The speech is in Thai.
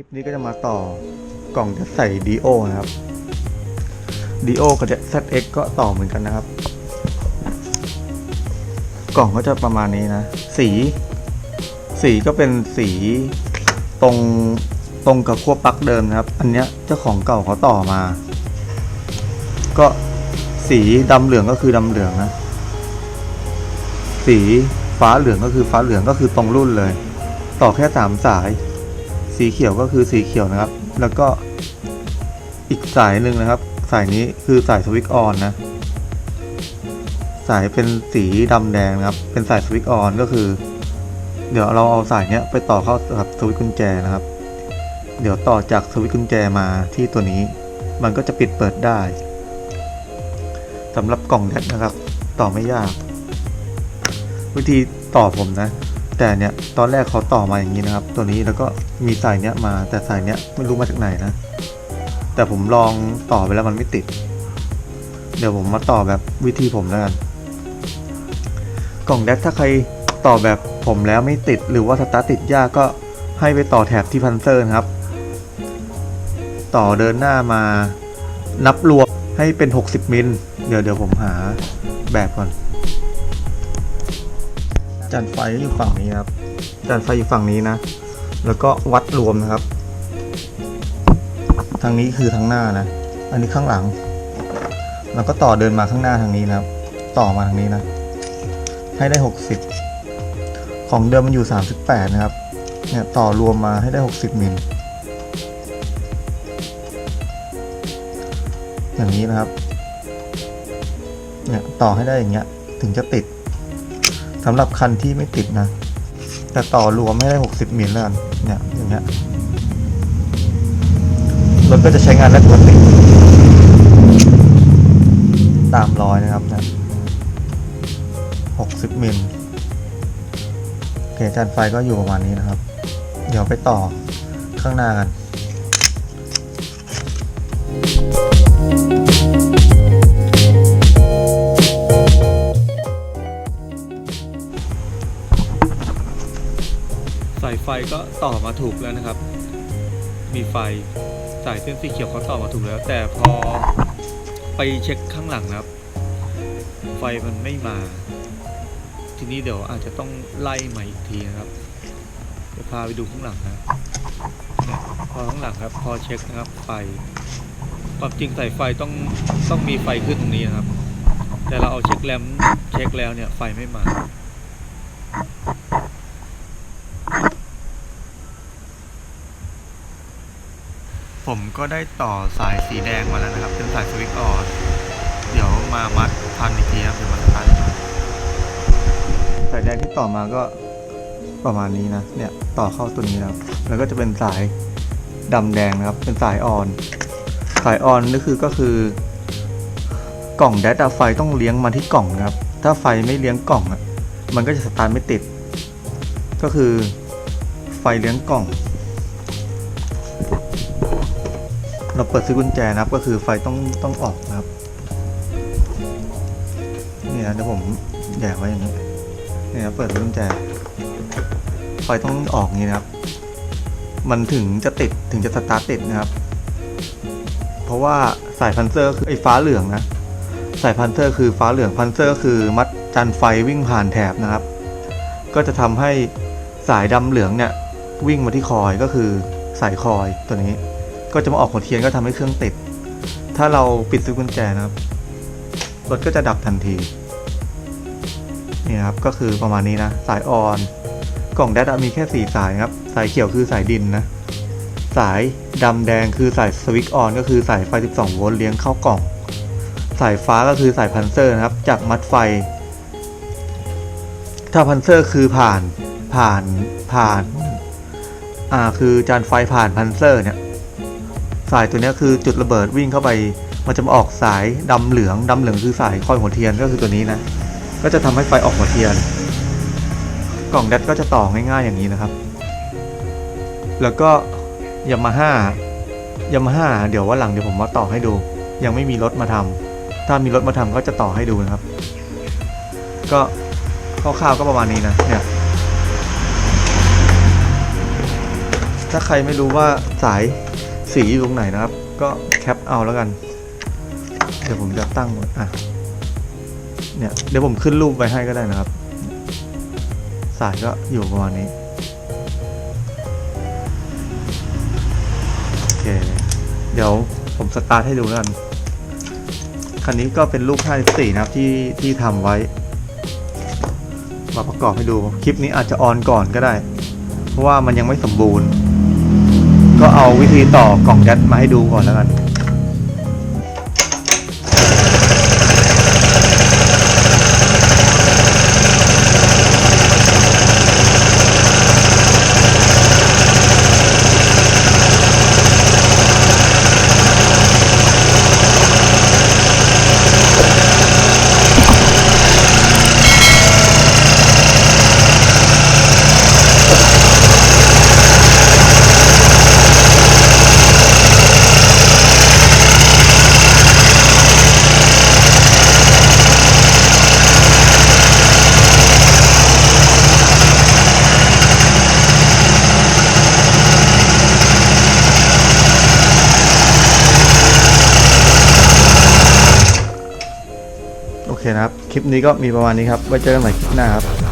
คลิปนี้ก็จะมาต่อกล่องจะใส่ดีโอนะครับดีโอกับ ZX ก็ต่อเหมือนกันนะครับ กล่องก็จะประมาณนี้นะ สี สีก็เป็นสีตรงตรงกับขั้วปลั๊กเดิมนะครับ อันเนี้ยเจ้าของเก่าเขาต่อมา ก็สีดำเหลืองก็คือดำเหลืองนะ สีฟ้าเหลืองก็คือฟ้าเหลืองก็คือตรงรุ่นเลย ต่อแค่สามสาย สีเขียวก็คือสีเขียวนะครับ แล้วก็อีกสายหนึ่งนะครับ สายนี้คือสายสวิตช์ออนนะ สายเป็นสีดำแดงนะครับ เป็นสายสวิตช์ออนก็คือ เดี๋ยวเราเอาสายเนี้ยไปต่อเข้ากับสวิตช์กุญแจนะครับ เดี๋ยวต่อจากสวิตช์กุญแจมาที่ตัวนี้ มันก็จะปิดเปิดได้สำหรับกล่องแดดนะครับ ต่อไม่ยาก วิธีต่อผมนะ แต่เนี่ยตอนแรกเขาต่อมาอย่างนี้นะครับ ตัวนี้แล้วก็มีสายเนี้ยมาแต่สายเนี้ยไม่รู้มาจากไหนนะ แต่ผมลองต่อไปแล้วมันไม่ติด เดี๋ยวผมมาต่อแบบวิธีผมแล้วกัน กล่องแดกถ้าใครต่อแบบผมแล้วไม่ติดหรือว่าสตาร์ติดยากก็ให้ไปต่อแถบที่พันเซอร์นะครับ ต่อเดินหน้ามานับรวมให้เป็น 60 มิล เดี๋ยวเดี๋ยวผมหาแบบก่อน จานไฟอยู่ฝั่งนี้ครับจานไฟอยู่ฝั่งนี้นะ แล้วก็วัดรวมนะครับ ทางนี้คือทางหน้านะ อันนี้ข้างหลัง แล้วก็ต่อเดินมาข้างหน้าทางนี้นะครับ ต่อมาทางนี้นะ ให้ได้ 60 ของเดิมมันอยู่ 38 นะครับ เนี่ยต่อรวมมาให้ได้ 60มิลอย่างนี้นะครับ เนี่ยต่อให้ได้อย่างเงี้ย ถึงจะติด สำหรับคันที่ไม่ติดนะแต่ต่อรวมให้ได้ 60มิลแล้วกันเนี่ยอย่างเงี้ยรถก็จะใช้งานได้ปกติตามร้อยนะครับนะ60มิลโอเคจานไฟก็อยู่ประมาณนี้นะครับ เดี๋ยวไปต่อข้างหน้ากัน สายไฟก็ต่อมาถูกแล้วนะครับ มีไฟสายเส้นสีเขียวเขาต่อมาถูกแล้ว แต่พอไปเช็คข้างหลังนะครับ ไฟมันไม่มา ทีนี้เดี๋ยวอาจจะต้องไล่มาอีกทีนะครับเดี๋ยวพาไปดูข้างหลังนะเนี่ยพอข้างหลังครับ พอเช็คนะครับไฟความจริงสายไฟต้องต้องมีไฟขึ้นตรงนี้นะครับ แต่เราเอาเช็คแลมเช็คแล้วเนี่ยไฟไม่มา ผมก็ได้ต่อสายสีแดงมาแล้วนะครับ เป็นสายสวิตช์ออนเดี๋ยวมามัดพันอีกทีครับเดี๋ยวมาสตาร์ทสายแดงที่ต่อมาก็ประมาณนี้นะ เนี่ยต่อเข้าตัวนี้นะครับแล้วก็จะเป็นสายดำแดงนะครับ เป็นสายออน สายออนนี่คือก็คือกล่องแดตไฟต้องเลี้ยงมาที่กล่องนะครับ ถ้าไฟไม่เลี้ยงกล่องอะ มันก็จะสตาร์ทไม่ติด ก็คือไฟเลี้ยงกล่อง เราเปิดซื้อกุญแจนะครับ ก็คือไฟต้องต้องออกนะครับนี่นะเดี๋ยวผมแยกไว้อย่างนี้นี่นะเปิดซื้อกุญแจ ไฟต้องออกนี้นะครับ มันถึงจะติดถึงจะสตาร์ทติดนะครับ เพราะว่าสายพันเซอร์คือไอ้ฟ้าเหลืองนะสายพันเซอร์คือฟ้าเหลืองพันเซอร์คือมัดจันไฟวิ่งผ่านแถบนะครับ ก็จะทำให้สายดำเหลืองเนี่ยวิ่งมาที่คอยก็คือสายคอยตัวนี้ ก็จะมาออกหัวเทียนก็ทำให้เครื่องติด ถ้าเราปิดซื้อกุญแจนะครับ รถก็จะดับทันที นี่ครับ ก็คือประมาณนี้นะ สายออน กล่องแดดมีแค่ 4 สายครับ สายเขียวคือสายดินนะ สายดำแดงคือสายสวิตช์ออน ก็คือสายไฟ 12 โวลต์เลี้ยงเข้ากล่อง สายฟ้าก็คือสายพันเซอร์นะครับ จากมัดไฟ ถ้าพันเซอร์คือผ่าน ผ่าน ผ่าน อ่า คือจานไฟผ่านพันเซอร์เนี่ย สายตัวนี้คือจุดระเบิดวิ่งเข้าไป มันจะมาออกสายดำเหลืองดำเหลืองคือสายคอยหัวเทียนก็คือตัวนี้นะ ก็จะทำให้ไฟออกหัวเทียน กล่องแดดก็จะต่อง่ายๆอย่างนี้นะครับ แล้วก็ยามาฮ่ายามาฮ่าเดี๋ยวว่าหลังเดี๋ยวผมมาต่อให้ดู ยังไม่มีรถมาทำถ้ามีรถมาทำก็จะต่อให้ดูนะครับ ก็คร่าวๆก็ประมาณนี้นะเนี่ยถ้าใครไม่รู้ว่าสาย สีอยู่ตรงไหนนะครับ ก็แคปเอาแล้วกัน เดี๋ยวผมจะตั้งไว้อะเนี่ยเดี๋ยวผมขึ้นรูปไว้ให้ก็ได้นะครับ สายก็อยู่ประมาณนี้โอเคเดี๋ยวผมสตาร์ทให้ดูแล้วกันคันนี้ก็เป็นลูก54นะครับที่ที่ทำไว้ มาประกอบให้ดูคลิปนี้อาจจะออนก่อนก็ได้ เพราะว่ามันยังไม่สมบูรณ์ ก็เอาวิธีต่อกล่องยัดมาให้ดูก่อนแล้วกัน ลิปนี้ก็มีประมาณนี้ครับ ไว้เจอกันใหม่คลิปหน้าครับ